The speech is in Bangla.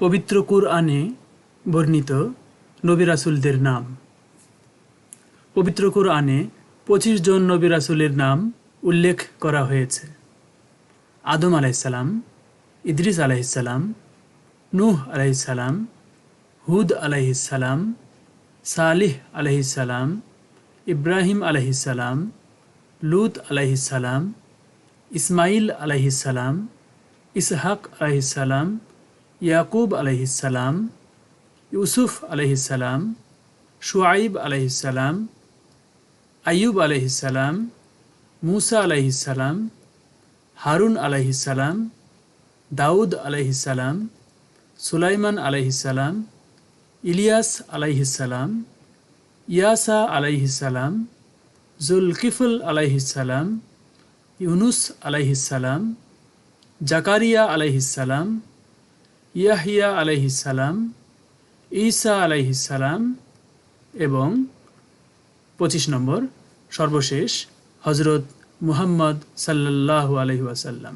পবিত্র কুরআনে বর্ণিত নবী রাসূলদের নাম। পবিত্র কুরআনে পঁচিশ জন নবী রাসূলের নাম উল্লেখ করা হয়েছে। আদম আলাইসালাম ইদ্রিস আলাইসালাম নূহ আলাইসালাম হুদ আলাইসালাম সালিহ আলাইসালাম ইব্রাহিম আলাইসালাম লুত আলাইসালাম ইসমাইল আলাইসালাম ইসহাক يعقوب عليه السلام يوسف عليه السلام شعيب عليه السلام أيوب عليه السلام موسى عليه السلام هارون عليه السلام داود عليه السلام سليمان عليه السلام إلياس عليه السلام ياسا عليه السلام ذو الكفل عليه السلام يونس عليه السلام زكريا عليه السلام ইয়াহিয়া আলাইহিসালাম ঈসা আলাইহিসালাম এবং পঁচিশ নম্বর সর্বশেষ হজরত মুহাম্মদ সাল্লাহ আলহি ওয়াসাল্লাম।